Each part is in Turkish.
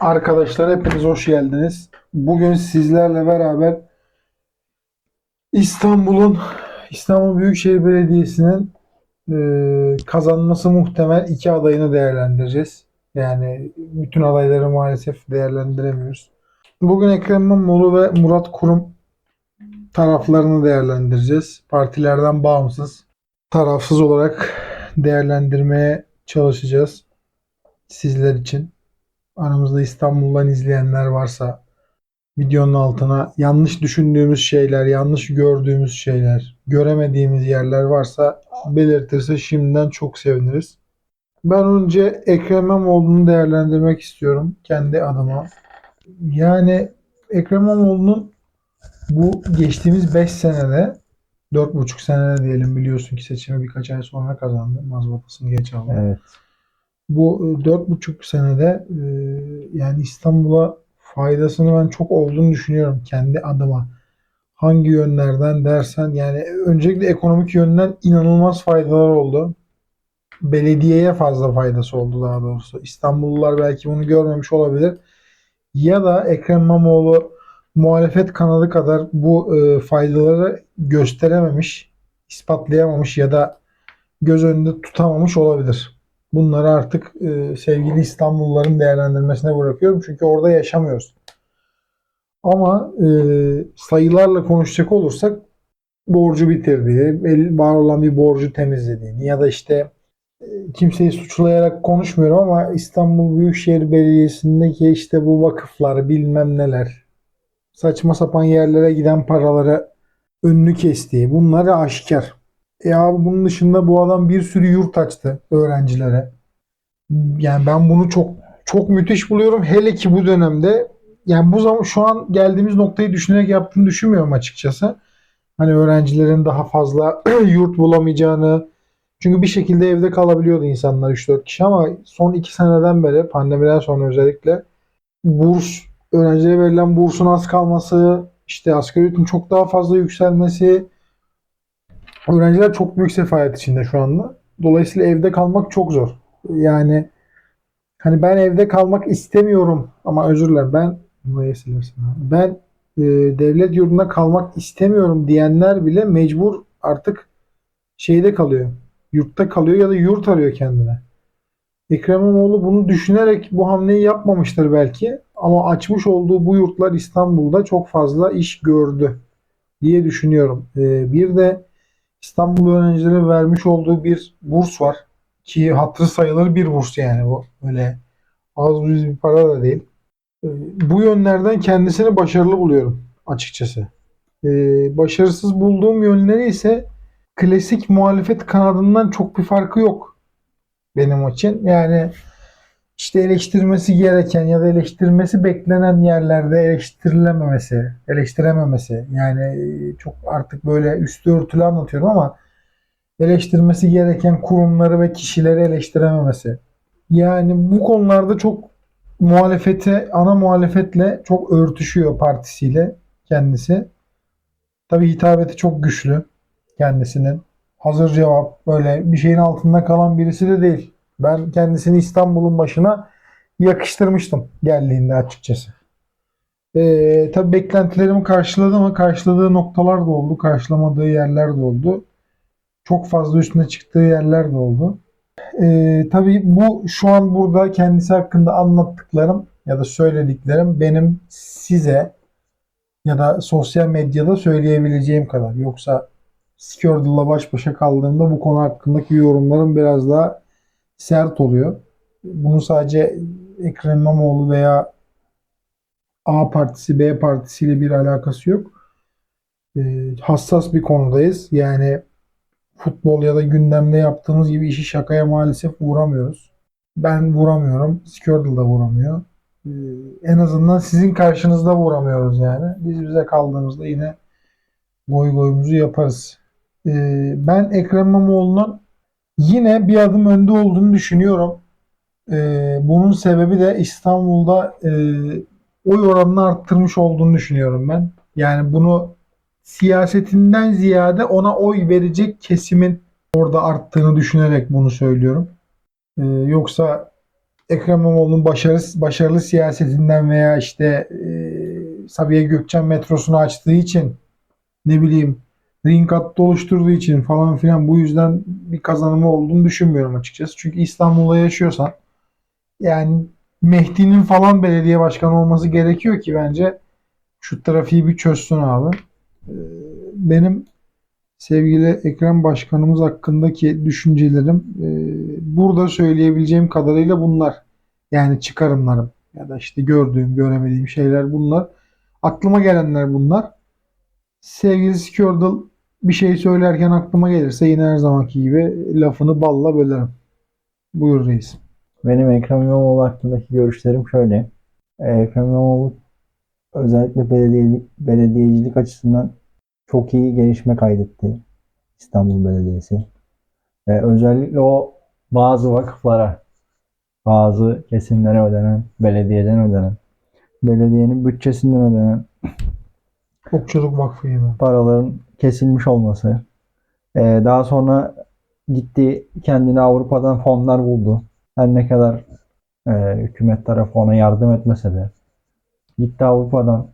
Arkadaşlar hepiniz hoş geldiniz. Bugün sizlerle beraber İstanbul'un İstanbul Büyükşehir Belediyesi'nin e, kazanması muhtemel iki adayını değerlendireceğiz. Yani bütün adayları maalesef değerlendiremiyoruz. Bugün Ekrem İmamoğlu ve Murat Kurum taraflarını değerlendireceğiz. Partilerden bağımsız, tarafsız olarak değerlendirmeye çalışacağız sizler için aramızda İstanbul'dan izleyenler varsa videonun altına yanlış düşündüğümüz şeyler, yanlış gördüğümüz şeyler, göremediğimiz yerler varsa belirtirse şimdiden çok seviniriz. Ben önce Ekrem İmamoğlu'nu değerlendirmek istiyorum kendi adıma. Yani Ekrem İmamoğlu'nun bu geçtiğimiz 5 senede 4,5 senede diyelim biliyorsun ki seçimi birkaç ay sonra kazandı. Mazbatasını geç aldı Evet. Bu e, dört buçuk senede e, yani İstanbul'a faydasını ben çok olduğunu düşünüyorum kendi adıma. Hangi yönlerden dersen yani öncelikle ekonomik yönden inanılmaz faydalar oldu. Belediyeye fazla faydası oldu daha doğrusu. İstanbullular belki bunu görmemiş olabilir. Ya da Ekrem İmamoğlu muhalefet kanadı kadar bu e, faydaları gösterememiş, ispatlayamamış ya da göz önünde tutamamış olabilir. Bunları artık e, sevgili İstanbulluların değerlendirmesine bırakıyorum. Çünkü orada yaşamıyoruz. Ama e, sayılarla konuşacak olursak borcu bitirdiği, var olan bir borcu temizlediğini ya da işte e, kimseyi suçlayarak konuşmuyorum ama İstanbul Büyükşehir Belediyesi'ndeki işte bu vakıflar bilmem neler saçma sapan yerlere giden paraları önünü kestiği bunları aşikar. E abi bunun dışında bu adam bir sürü yurt açtı öğrencilere. Yani ben bunu çok çok müthiş buluyorum. Hele ki bu dönemde yani bu zaman şu an geldiğimiz noktayı düşünerek yaptığını düşünmüyorum açıkçası. Hani öğrencilerin daha fazla yurt bulamayacağını çünkü bir şekilde evde kalabiliyordu insanlar 3-4 kişi ama son 2 seneden beri pandemiden sonra özellikle burs öğrencilere verilen bursun az kalması işte asgari ücretin çok daha fazla yükselmesi Öğrenciler çok büyük sefalet içinde şu anda. Dolayısıyla evde kalmak çok zor. Yani hani ben evde kalmak istemiyorum ama özür dilerim ben burayı silersin abi. ben e, devlet yurdunda kalmak istemiyorum diyenler bile mecbur artık şeyde kalıyor. Yurtta kalıyor ya da yurt arıyor kendine. Ekrem İmamoğlu bunu düşünerek bu hamleyi yapmamıştır belki ama açmış olduğu bu yurtlar İstanbul'da çok fazla iş gördü diye düşünüyorum. E, bir de İstanbul öğrencilere vermiş olduğu bir burs var. Ki hatırı sayılır bir burs yani bu. Öyle az buz bir para da değil. Ee, Bu yönlerden kendisini başarılı buluyorum açıkçası. Ee, başarısız bulduğum yönleri ise klasik muhalefet kanadından çok bir farkı yok benim için. Yani işte eleştirmesi gereken ya da eleştirmesi beklenen yerlerde eleştirilememesi, eleştirememesi. Yani e, çok artık böyle üstü örtülü anlatıyorum ama eleştirmesi gereken kurumları ve kişileri eleştirememesi. Yani bu konularda çok muhalefete, ana muhalefetle çok örtüşüyor partisiyle kendisi. Tabii hitabeti çok güçlü kendisinin. Hazır cevap böyle bir şeyin altında kalan birisi de değil. Ben kendisini İstanbul'un başına yakıştırmıştım geldiğinde açıkçası. Ee, tabii beklentilerimi karşıladı ama karşıladığı noktalar da oldu, karşılamadığı yerler de oldu. Çok fazla üstüne çıktığı yerler de oldu. Ee, tabii bu şu an burada kendisi hakkında anlattıklarım ya da söylediklerim benim size ya da sosyal medyada söyleyebileceğim kadar. Yoksa Skirtle'la baş başa kaldığımda bu konu hakkındaki yorumlarım biraz daha sert oluyor. Bunun sadece Ekrem İmamoğlu veya A partisi, B partisiyle bir alakası yok. Ee, hassas bir konudayız. Yani futbol ya da gündemde yaptığımız gibi işi şakaya maalesef vuramıyoruz. Ben vuramıyorum. Skirtle da vuramıyor. Ee, en azından sizin karşınızda vuramıyoruz yani. Biz bize kaldığımızda yine goy goyumuzu yaparız. Ee, ben Ekrem İmamoğlu'nun yine bir adım önde olduğunu düşünüyorum. Ee, bunun sebebi de İstanbul'da e, oy oranını arttırmış olduğunu düşünüyorum ben. Yani bunu siyasetinden ziyade ona oy verecek kesimin orada arttığını düşünerek bunu söylüyorum. Ee, yoksa Ekrem İmamoğlu'nun başarılı, başarılı siyasetinden veya işte e, Sabiha Gökçen metrosunu açtığı için ne bileyim ring hattı oluşturduğu için falan filan bu yüzden bir kazanımı olduğunu düşünmüyorum açıkçası. Çünkü İstanbul'da yaşıyorsan yani Mehdi'nin falan belediye başkanı olması gerekiyor ki bence şu trafiği bir çözsün abi. Ee, Benim sevgili Ekrem Başkanımız hakkındaki düşüncelerim e, burada söyleyebileceğim kadarıyla bunlar. Yani çıkarımlarım ya da işte gördüğüm, göremediğim şeyler bunlar. Aklıma gelenler bunlar. Sevgili Skjördal bir şey söylerken aklıma gelirse yine her zamanki gibi lafını balla bölerim. Buyur reis. Benim Ekrem İmamoğlu hakkındaki görüşlerim şöyle. Ee, Ekrem İmamoğlu özellikle belediye, belediyecilik açısından çok iyi gelişme kaydetti İstanbul Belediyesi. Ee, özellikle o bazı vakıflara, bazı kesimlere ödenen, belediyeden ödenen, belediyenin bütçesinden ödenen Okçuluk Vakfı gibi. paraların kesilmiş olması. Ee, daha sonra gitti kendine Avrupa'dan fonlar buldu. Her ne kadar e, hükümet tarafı ona yardım etmese de gitti Avrupa'dan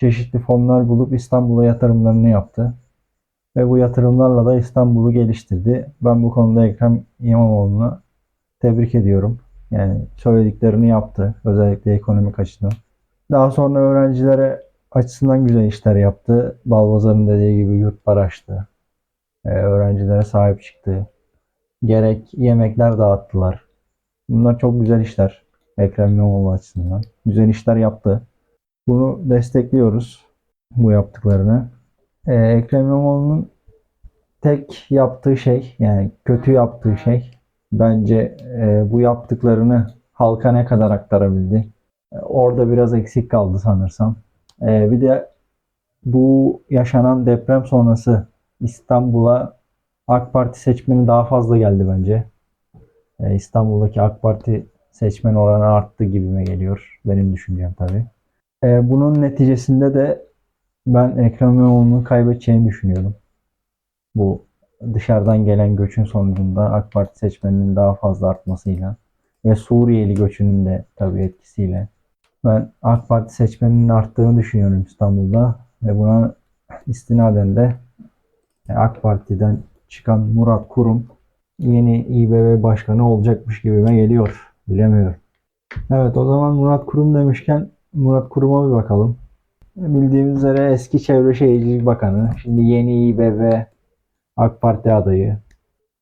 çeşitli fonlar bulup İstanbul'a yatırımlarını yaptı. Ve bu yatırımlarla da İstanbul'u geliştirdi. Ben bu konuda Ekrem İmamoğlu'nu tebrik ediyorum. Yani söylediklerini yaptı. Özellikle ekonomik açıdan. Daha sonra öğrencilere açısından güzel işler yaptı. Balbazar'ın dediği gibi yurtlar açtı. Ee, öğrencilere sahip çıktı. Gerek yemekler dağıttılar. Bunlar çok güzel işler. Ekrem İmamoğlu açısından. Güzel işler yaptı. Bunu destekliyoruz. Bu yaptıklarını. Ee, Ekrem İmamoğlu'nun tek yaptığı şey yani kötü yaptığı şey bence e, bu yaptıklarını halka ne kadar aktarabildi. Orada biraz eksik kaldı sanırsam. Ee, bir de bu yaşanan deprem sonrası İstanbul'a AK Parti seçmeni daha fazla geldi bence. Ee, İstanbul'daki AK Parti seçmen oranı arttı gibime geliyor. Benim düşüncem tabii. Ee, bunun neticesinde de ben Ekrem İmamoğlu'nun kaybedeceğini düşünüyorum. Bu dışarıdan gelen göçün sonucunda AK Parti seçmeninin daha fazla artmasıyla ve Suriyeli göçünün de tabii etkisiyle ben AK Parti seçmeninin arttığını düşünüyorum İstanbul'da ve buna istinaden de e, AK Parti'den çıkan Murat Kurum yeni İBB başkanı olacakmış gibime geliyor. Bilemiyorum. Evet o zaman Murat Kurum demişken Murat Kurum'a bir bakalım. Bildiğimiz üzere eski Çevre Şehircilik Bakanı. Şimdi yeni İBB AK Parti adayı.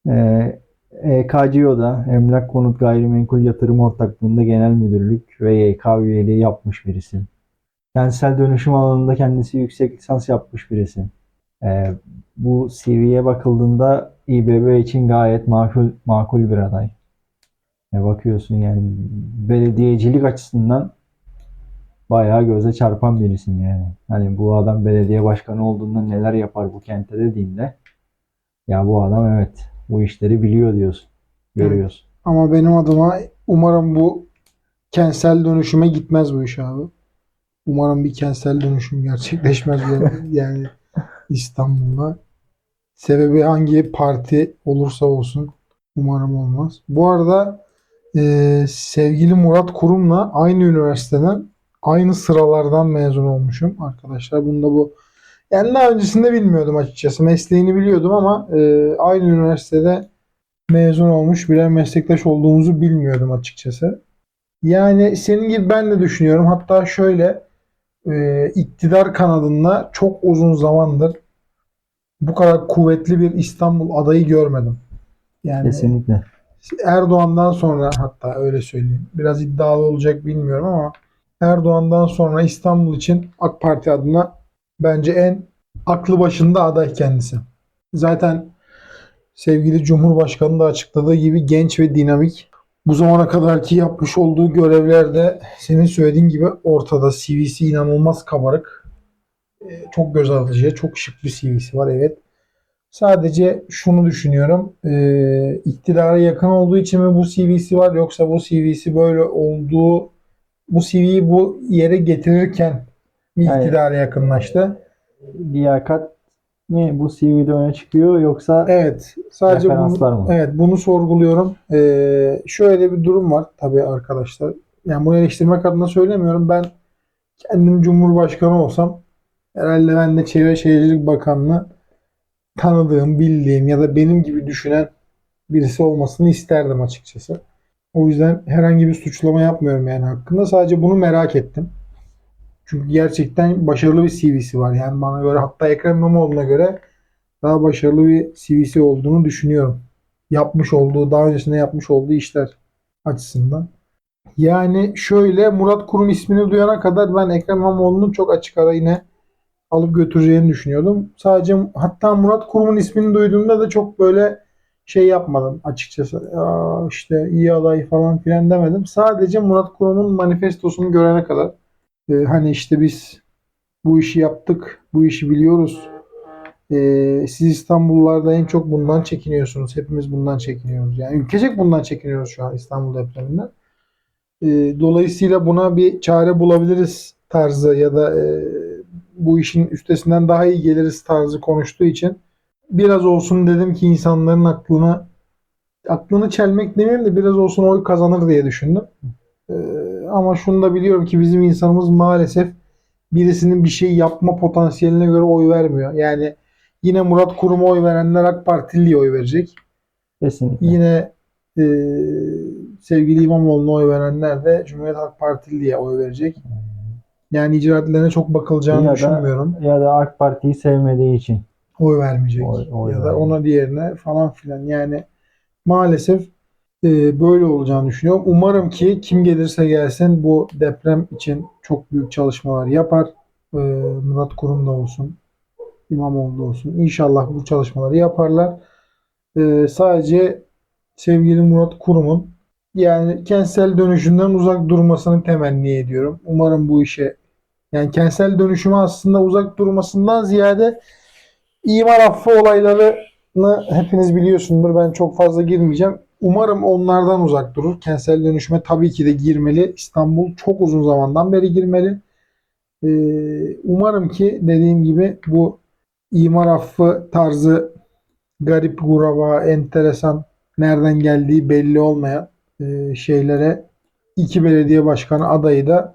Ee, EKCO'da Emlak Konut Gayrimenkul Yatırım Ortaklığı'nda genel müdürlük ve YK üyeliği yapmış bir isim. Kentsel dönüşüm alanında kendisi yüksek lisans yapmış bir isim. Ee, bu CV'ye bakıldığında İBB için gayet makul, makul bir aday. E bakıyorsun yani belediyecilik açısından bayağı göze çarpan bir isim yani. Hani bu adam belediye başkanı olduğunda neler yapar bu kente dediğinde ya bu adam evet bu işleri biliyor diyorsun. Görüyorsun. Ama benim adıma umarım bu kentsel dönüşüme gitmez bu iş abi. Umarım bir kentsel dönüşüm gerçekleşmez yani İstanbul'da. Sebebi hangi parti olursa olsun umarım olmaz. Bu arada e, sevgili Murat Kurum'la aynı üniversiteden aynı sıralardan mezun olmuşum arkadaşlar. Bunda bu yani daha öncesinde bilmiyordum açıkçası. Mesleğini biliyordum ama e, aynı üniversitede mezun olmuş birer meslektaş olduğumuzu bilmiyordum açıkçası. Yani senin gibi ben de düşünüyorum. Hatta şöyle e, iktidar kanadında çok uzun zamandır bu kadar kuvvetli bir İstanbul adayı görmedim. Yani Kesinlikle. Erdoğan'dan sonra hatta öyle söyleyeyim. Biraz iddialı olacak bilmiyorum ama Erdoğan'dan sonra İstanbul için AK Parti adına bence en aklı başında aday kendisi. Zaten sevgili Cumhurbaşkanı da açıkladığı gibi genç ve dinamik. Bu zamana kadarki yapmış olduğu görevlerde senin söylediğin gibi ortada CV'si inanılmaz kabarık. Ee, Çok göz alıcı, çok şık bir CV'si var evet. Sadece şunu düşünüyorum. Ee, iktidara yakın olduğu için mi bu CV'si var yoksa bu CV'si böyle olduğu bu CV'yi bu yere getirirken. İktidara yakınlaştı? liyakat mi bu CV'de öne çıkıyor yoksa Evet, sadece Referanslar bunu, mı? evet bunu sorguluyorum. Ee, şöyle bir durum var tabii arkadaşlar. Yani bunu eleştirmek adına söylemiyorum. Ben kendim Cumhurbaşkanı olsam herhalde ben de Çevre Şehircilik Bakanlığı tanıdığım, bildiğim ya da benim gibi düşünen birisi olmasını isterdim açıkçası. O yüzden herhangi bir suçlama yapmıyorum yani hakkında. Sadece bunu merak ettim. Çünkü gerçekten başarılı bir CV'si var. Yani bana göre hatta Ekrem İmamoğlu'na göre daha başarılı bir CV'si olduğunu düşünüyorum. Yapmış olduğu, daha öncesinde yapmış olduğu işler açısından. Yani şöyle Murat Kurum ismini duyana kadar ben Ekrem İmamoğlu'nun çok açık ara yine alıp götüreceğini düşünüyordum. Sadece hatta Murat Kurum'un ismini duyduğumda da çok böyle şey yapmadım açıkçası. Aa, işte iyi aday falan filan demedim. Sadece Murat Kurum'un manifestosunu görene kadar e, hani işte biz bu işi yaptık, bu işi biliyoruz. Ee, siz İstanbullularda en çok bundan çekiniyorsunuz. Hepimiz bundan çekiniyoruz. Yani ülkecek bundan çekiniyoruz şu an İstanbul depreminden. Ee, dolayısıyla buna bir çare bulabiliriz tarzı ya da e, bu işin üstesinden daha iyi geliriz tarzı konuştuğu için biraz olsun dedim ki insanların aklına aklını çelmek demeyeyim de biraz olsun oy kazanır diye düşündüm. Ama şunu da biliyorum ki bizim insanımız maalesef birisinin bir şey yapma potansiyeline göre oy vermiyor. Yani yine Murat Kurum'a oy verenler AK Partili diye oy verecek. kesinlikle. Yine e, sevgili İmamoğlu'na oy verenler de Cumhuriyet Halk Partili diye oy verecek. Yani icraatlerine çok bakılacağını Ya da- düşünmüyorum. ya da AK Parti'yi sevmediği için. Oy vermeyecek. Oy- oy ya da vermeyecek. ona diğerine falan filan. Yani maalesef e, böyle olacağını düşünüyorum. Umarım ki kim gelirse gelsin bu deprem için çok büyük çalışmalar yapar. E, Murat Kurum da olsun, İmamoğlu da olsun. İnşallah bu çalışmaları yaparlar. E, sadece sevgili Murat Kurum'un yani kentsel dönüşümden uzak durmasını temenni ediyorum. Umarım bu işe yani kentsel dönüşüme aslında uzak durmasından ziyade imar affı olaylarını hepiniz biliyorsundur. Ben çok fazla girmeyeceğim. Umarım onlardan uzak durur. Kentsel dönüşüme tabii ki de girmeli. İstanbul çok uzun zamandan beri girmeli. Ee, umarım ki dediğim gibi bu imar affı tarzı garip, guraba, enteresan, nereden geldiği belli olmayan e, şeylere iki belediye başkanı adayı da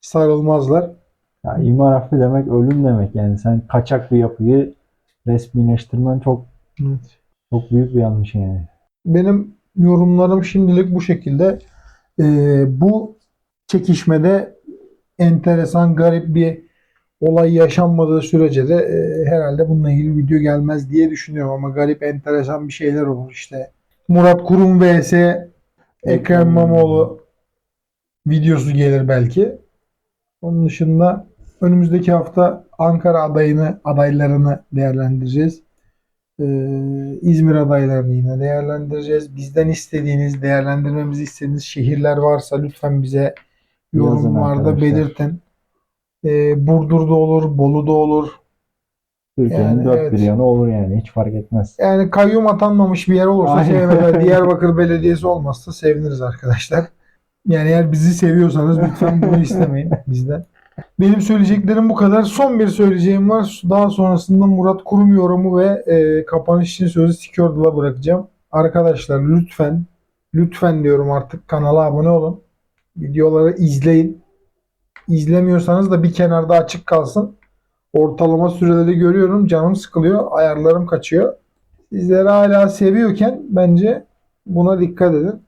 sarılmazlar. Ya imar affı demek ölüm demek. Yani sen kaçak bir yapıyı resmileştirmen çok Evet. çok büyük bir yanlış yani. Benim yorumlarım şimdilik bu şekilde. Ee, bu çekişmede enteresan, garip bir olay yaşanmadığı sürece de e, herhalde bununla ilgili video gelmez diye düşünüyorum ama garip, enteresan bir şeyler olur işte. Murat Kurum vs Ekrem İmamoğlu videosu gelir belki. Onun dışında önümüzdeki hafta Ankara adayını, adaylarını değerlendireceğiz. Ee, İzmir adaylarını yine değerlendireceğiz. Bizden istediğiniz, değerlendirmemizi istediğiniz şehirler varsa lütfen bize yorumlarda belirtin. Ee, Burdur'da olur, Bolu'da olur. Türkiye'nin Yani dört evet. bir yanı olur yani. Hiç fark etmez. Yani kayyum atanmamış bir yer olursa mesela Diyarbakır Belediyesi olmazsa seviniriz arkadaşlar. Yani eğer bizi seviyorsanız lütfen bunu istemeyin bizden. Benim söyleyeceklerim bu kadar. Son bir söyleyeceğim var. Daha sonrasında Murat Kurum yorumu ve e, kapanış için sözü Secural'a bırakacağım. Arkadaşlar lütfen, lütfen diyorum artık kanala abone olun. Videoları izleyin. İzlemiyorsanız da bir kenarda açık kalsın. Ortalama süreleri görüyorum. Canım sıkılıyor. Ayarlarım kaçıyor. Sizleri hala seviyorken bence buna dikkat edin.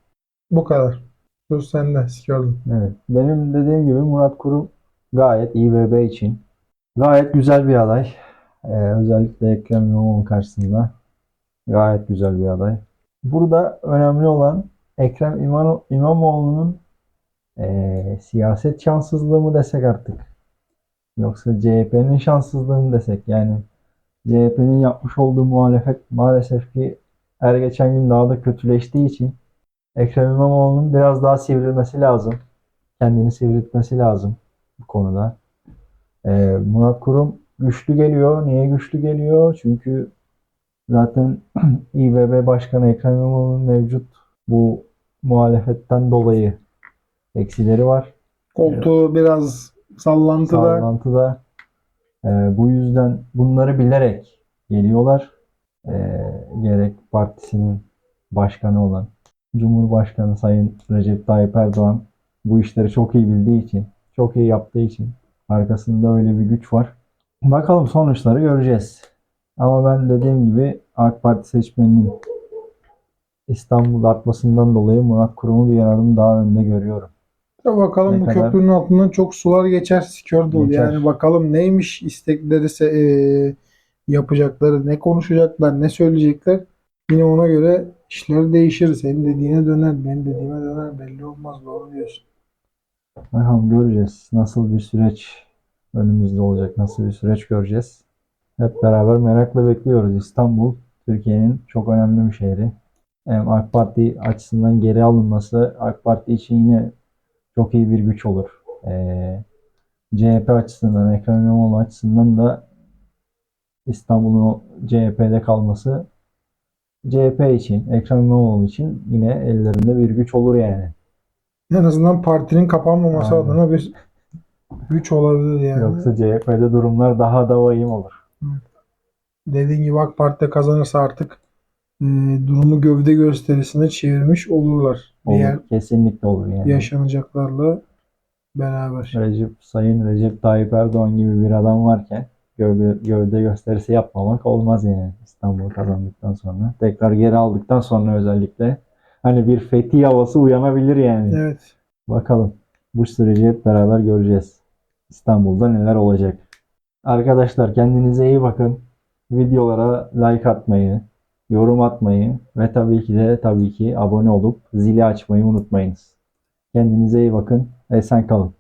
Bu kadar. Söz sende. Secural'ın. Evet. Benim dediğim gibi Murat Kurum gayet İBB için gayet güzel bir aday. Ee, özellikle Ekrem İmamoğlu karşısında gayet güzel bir aday. Burada önemli olan Ekrem İmamoğlu'nun ee, siyaset şanssızlığı mı desek artık? Yoksa CHP'nin şanssızlığı mı desek? Yani CHP'nin yapmış olduğu muhalefet maalesef ki her geçen gün daha da kötüleştiği için Ekrem İmamoğlu'nun biraz daha sivrilmesi lazım. Kendini sivriltmesi lazım bu konuda. Ee, Murat Kurum güçlü geliyor. Niye güçlü geliyor? Çünkü zaten İBB Başkanı Ekrem İmamoğlu'nun mevcut bu muhalefetten dolayı eksileri var. Koltuğu biraz sallantıda. Sallantıda. Ee, bu yüzden bunları bilerek geliyorlar. Ee, gerek partisinin başkanı olan Cumhurbaşkanı Sayın Recep Tayyip Erdoğan bu işleri çok iyi bildiği için, çok iyi yaptığı için arkasında öyle bir güç var. Bakalım sonuçları göreceğiz. Ama ben dediğim gibi AK Parti seçmeninin İstanbul artmasından dolayı Murat Kurum'u bir adım daha önde görüyorum. Ya bakalım Ne bu kadar- köprünün altından çok sular geçer. Geçer. Yani bakalım neymiş istekleri eee, yapacakları, ne konuşacaklar, ne söyleyecekler. Yine ona göre işler değişir. Senin dediğine döner, benim dediğime döner. Belli olmaz. Doğru diyorsun. Bakalım göreceğiz. Nasıl bir süreç önümüzde olacak, nasıl bir süreç göreceğiz. Hep beraber merakla bekliyoruz. İstanbul, Türkiye'nin çok önemli bir şehri. Hem AK Parti açısından geri alınması AK Parti için yine çok iyi bir güç olur. Ee, CHP açısından, Ekrem İmamoğlu açısından da İstanbul'un CHP'de kalması CHP için, Ekrem İmamoğlu için yine ellerinde bir güç olur yani. En azından partinin kapanmaması Aynen. adına bir güç olabilir yani. Yoksa CHP'de durumlar daha da vahim olur. Dediğin gibi AK Parti kazanırsa artık eee, durumu gövde gösterisine çevirmiş olurlar. Olur. Diğer Kesinlikle olur yani. yaşanacaklarla beraber. Recep, Sayın Recep Tayyip Erdoğan gibi bir adam varken gövde, gövde gösterisi yapmamak olmaz yani İstanbul kazandıktan sonra. Tekrar geri aldıktan sonra özellikle hani bir fethi havası uyanabilir yani. Evet. Bakalım. Bu süreci hep beraber göreceğiz. İstanbul'da neler olacak. Arkadaşlar kendinize iyi bakın. Videolara like atmayı, yorum atmayı ve tabii ki de tabii ki abone olup zili açmayı unutmayınız. Kendinize iyi bakın. Esen kalın.